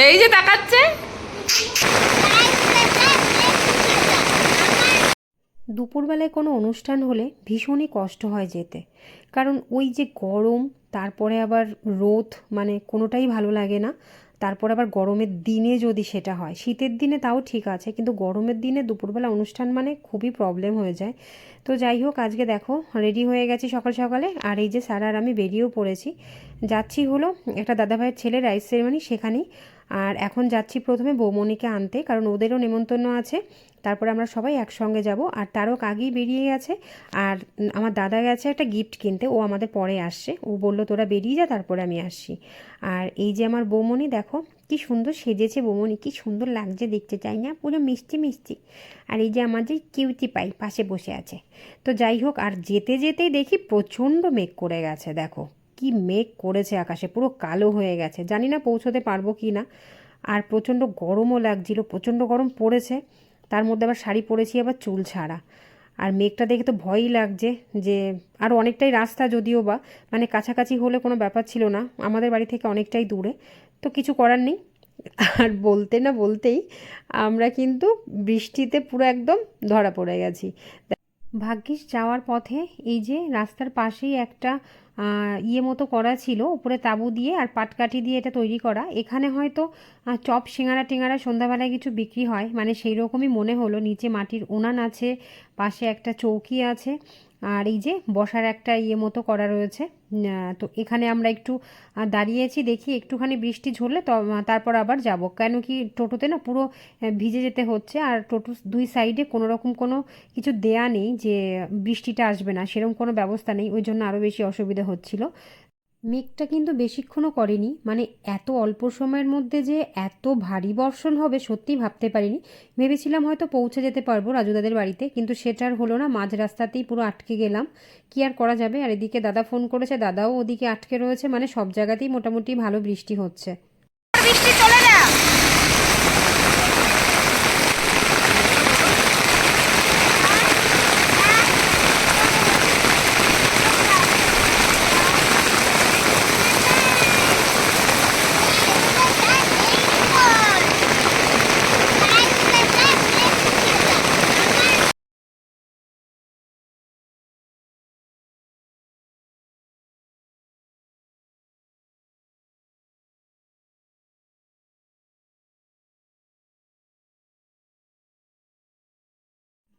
এই যে তাকাচ্ছে। দুপুরবেলায় কোনো অনুষ্ঠান হলে ভীষণই কষ্ট হয় যেতে। কারণ ওই যে গরম, তারপরে আবার রোদ মানে কোনোটাই ভালো লাগে না। তারপর আবার গরমের দিনে যদি সেটা হয়, শীতের দিনে তাও ঠিক আছে, কিন্তু গরমের দিনে দুপুরবেলা অনুষ্ঠান মানে খুবই প্রবলেম হয়ে যায়। তো যাই হোক, আজকে দেখো রেডি হয়ে গেছি সকাল সকালে। আর এই যে স্যার আর আমি বেরিয়েও পড়েছি। যাচ্ছি হলো একটা দাদাভাইয়ের ছেলে রাইস সেরেমনি সেখানেই। আর এখন যাচ্ছি প্রথমে বৌমণিকে আনতে, কারণ ওদেরও নেমন্তন্ন আছে। তারপরে আমরা সবাই একসঙ্গে যাব। আর তারও আগেই বেরিয়ে গেছে। আর আমার দাদা গেছে একটা গিফট কিনতে। ও আমাদের পরে আসছে। ও বলল, তোরা বেরিয়ে যা, তারপরে আমি আসছি। আর এই যে আমার বৌমণি, দেখো কি সুন্দর সেজেছে বৌমণি কি সুন্দর লাগছে দেখতে চাই না? পুরো মিষ্টি মিষ্টি। আর এই যে আমাদের কিউটি পাই পাশে বসে আছে। তো যাই হোক, আর যেতে, যেতেই দেখি প্রচণ্ড মেঘ করে গেছে, দেখো। কি মেঘ করেছে আকাশে, পুরো কালো হয়ে গেছে। জানি না পৌঁছতে পারব কি না। আর প্রচণ্ড গরমও লাগছিল, প্রচণ্ড গরম পড়েছে। তার মধ্যে আবার শাড়ি পরেছি, আবার চুল ছাড়া। আর মেঘটা দেখে তো ভয়ই লাগছে যে, আর অনেকটাই রাস্তা যদিও বা মানে কাছাকাছি হলে কোনো ব্যাপার ছিল না। আমাদের বাড়ি থেকে অনেকটাই দূরে। তো কিছু করার নেই। আর বলতে না বলতেই আমরা কিন্তু বৃষ্টিতে পুরো একদম ধরা পড়ে গেছি। ভাগ্যিস যাওয়ার পথে এই যে রাস্তার পাশেই একটা ইয়ে মতো করা ছিল, উপরে তাঁবু দিয়ে আর পাটকাঠি দিয়ে এটা তৈরি করা। এখানে হয়তো চপ, সিঙ্গারা টিঙ্গারা সন্ধ্যাবেলায় কিছু বিক্রি হয়। মানে সেই রকমই মনে হলো, নিচে মাটির উনান আছে, পাশে একটা চৌকি আছে। আর এই যে বসার একটা ইয়ে মতো করা রয়েছে তো এখানে আমরা একটু দাঁড়িয়েছি, দেখি একটুখানি বৃষ্টি ঝরলে তারপর আবার যাব। কেন কি টোটোতে না পুরো ভিজে যেতে হচ্ছে আর টোটো দুই সাইডে কোনো রকম কোনো কিছু দেয়া নেই যে বৃষ্টিটা আসবে না সেরকম কোনো ব্যবস্থা নেই, ওই জন্য আরও বেশি অসুবিধা হচ্ছিল। মেঘটা কিন্তু বেশিক্ষণও করেনি। মানে এত অল্প সময়ের মধ্যে যে এত ভারী বর্ষণ হবে সত্যি ভাবতে পারিনি। ভেবেছিলাম হয়তো পৌঁছে যেতে পারব রাজুদাদের বাড়িতে, কিন্তু সেটার হলো না, মাঝ রাস্তাতেই পুরো আটকে গেলাম। কি আর করা যাবে? আর এদিকে দাদা ফোন করেছে, দাদাও ওদিকে আটকে রয়েছে। মানে সব জায়গাতেই মোটামুটি ভালো বৃষ্টি হচ্ছে বৃষ্টি চলে যা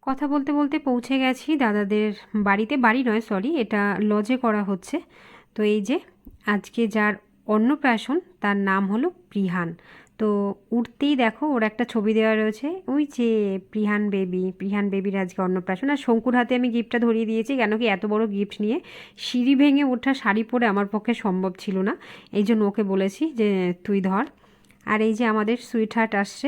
কথা বলতে বলতে পৌঁছে গেছি দাদাদের বাড়িতে, বাড়ি নয় সরি এটা লজে করা হচ্ছে। তো এই যে আজকে যার অন্নপ্রাশন, তার নাম হলো প্রিহান। তো উঠতেই দেখো ওর একটা ছবি দেওয়া রয়েছে, ওই যে প্রিহান বেবি, প্রিহান বেবির আজকে অন্নপ্রাশন। আর শঙ্কুর হাতে আমি গিফটটা ধরিয়ে দিয়েছি, কেন কি এত বড় গিফট নিয়ে। সিঁড়ি ভেঙে ওঠা শাড়ি পরে আমার পক্ষে সম্ভব ছিল না। এই জন্য ওকে বলেছি যে, তুই ধর। আর এই যে আমাদের সুইট হার্ট আসছে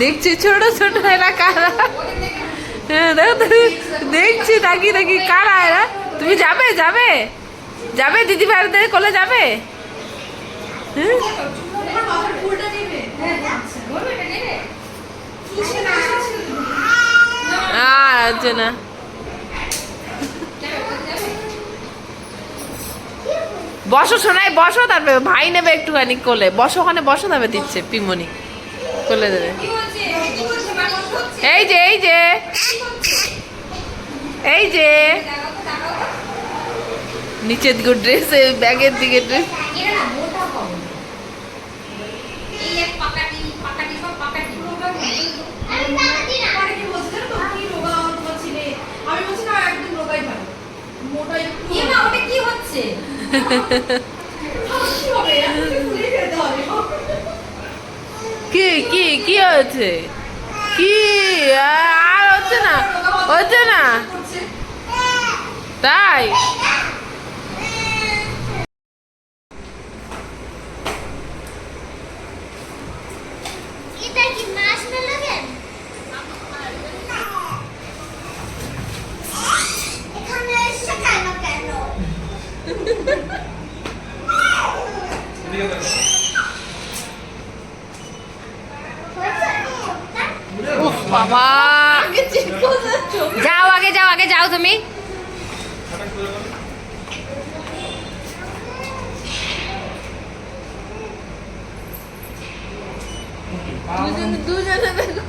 দেখছি ছোট ছোট এরা কারা? হ্যাঁ, দেখো দেখছি তাকি তাকি কারা এরা? তুমি যাবে যাবে? যাবে দিদি ভাইদের কোলে যাবে? হ্যাঁ? আর না। বসো শোনাই বসো তারপরে ভাই নেবে একটুখানি কোলে। বসো ওখানে বসো তবে দিচ্ছে পিমনি। কোলে দেবে। এই যে এই যে। এই যে। নিচের দিকে ড্রেস ব্যাগের দিকে ড্রেস কি কি কি হয়েছে? কি? আর হচ্ছে না হচ্ছে না। তাই এটা কি মার্শমেলো গেম এখানে এসে কেন কেন উফ বাবা। যাও আগে যাও আগে যাও তুমি। দুজনে দুজনে দেখো।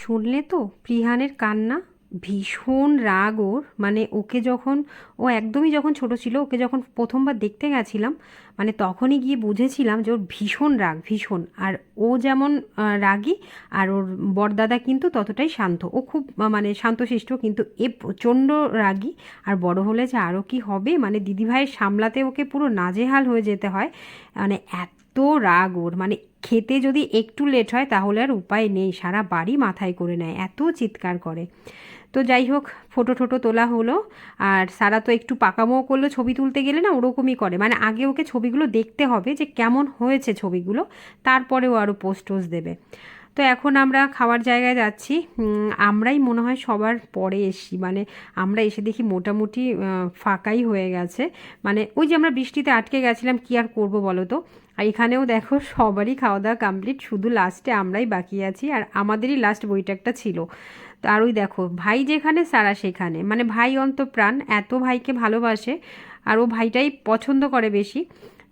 শুনলে তো প্রিহানের কান্না। ভীষণ রাগ ওর। মানে ওকে যখন, ও একদমই যখন ছোট ছিল, ওকে যখন প্রথমবার দেখতে গেছিলাম মানে তখনই গিয়ে বুঝেছিলাম যে ওর ভীষণ রাগ, ভীষণ। আর ও যেমন রাগী, আর ওর বরদাদা কিন্তু ততটাই শান্ত। ও খুব মানে শান্তশিষ্ট, কিন্তু এ প্রচণ্ড রাগী। আর বড় হলে যে আরও কি হবে? মানে দিদিভাইয়ের সামলাতে ওকে পুরো নাজেহাল হয়ে যেতে হয়। মানে এত রাগ ওর। মানে খেতে যদি একটু লেট হয়, তাহলে আর উপায় নেই। সারা বাড়ি মাথায় করে নেয়। এত চিৎকার করে। তো যাই হোক ফটো টোটো তোলা হলো। আর সারা তো একটু পাকামোও করল, ছবি তুলতে গেলে না ওরকমই করে। মানে আগে ওকে ছবিগুলো দেখতে হবে যে কেমন হয়েছে ছবিগুলো, তারপরেও আরও পোস্ট দেবে। তো এখন আমরা খাওয়ার জায়গায় যাচ্ছি। আমরাই মনে হয় সবার পরে এসি মানে আমরা এসে দেখি মোটামুটি ফাঁকাই হয়ে গেছে। মানে ওই যে আমরা বৃষ্টিতে আটকে গেছিলাম, কি আর করব বলো তো? আর এখানেও দেখো সবারই খাওয়া দাওয়া কমপ্লিট শুধু লাস্টে আমরাই বাকি আছি। আর আমাদেরই লাস্ট বইটা একটা ছিল। আর ওই দেখো, ভাই যেখানে, সারা সেখানে। মানে ভাই অন্ত প্রাণ এত ভাইকে ভালোবাসে আর ও ভাইটাই পছন্দ করে বেশি।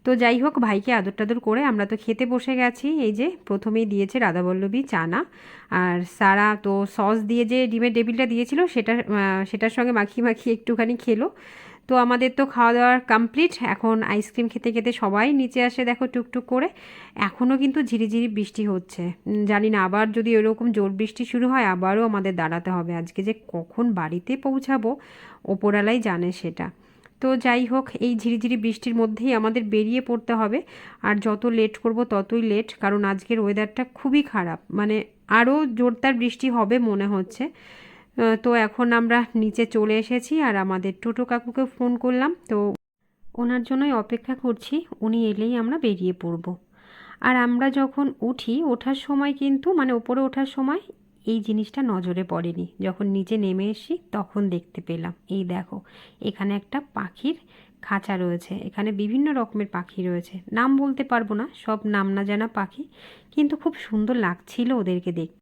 তো যাই হোক, ভাইকে আদর টাদর করে আমরা তো খেতে বসে গেছি। এই যে প্রথমেই দিয়েছে রাধাবল্লভী চানা। আর সারা তো সস দিয়ে যে ডিমের টেবিলটা দিয়েছিল সেটা সেটার সঙ্গে মাখিয়ে মাখিয়ে একটুখানি খেলো। তো আমাদের তো খাওয়া দাওয়ার কমপ্লিট এখন আইসক্রিম খেতে খেতে সবাই নিচে আসে দেখো টুকটুক করে। এখনও কিন্তু ঝিরিঝিরি বৃষ্টি হচ্ছে। জানি না, আবার যদি এরকম জোর বৃষ্টি শুরু হয়, আবারও আমাদের দাঁড়াতে হবে। আজকে যে কখন বাড়িতে পৌঁছাবো ওপরালাই জানে সেটা। তো যাই হোক, এই ঝিরিঝিরি বৃষ্টির মধ্যেই আমাদের বেরিয়ে পড়তে হবে। আর যত লেট করব, ততই লেট কারণ আজকের ওয়েদারটা খুবই খারাপ। মানে আরও জোরদার বৃষ্টি হবে মনে হচ্ছে। তো এখন আমরা নিচে চলে এসেছি আর আমাদের টোটো কাকুকে ফোন করলাম। তো ওনার জন্যই অপেক্ষা করছি, উনি এলেই আমরা বেরিয়ে পড়ব। আর আমরা যখন উঠি, ওঠার সময় কিন্তু মানে ওপরে ওঠার সময় এই জিনিসটা নজরে পড়েনি। যখন নিচে নেমে এসি তখন দেখতে পেলাম। এই দেখো, এখানে একটা পাখির খাঁচা রয়েছে। এখানে বিভিন্ন রকমের পাখি রয়েছে। নাম বলতে পারব না, সব নাম না জানা পাখি, কিন্তু খুব সুন্দর লাগছিল ওদেরকে দেখতে।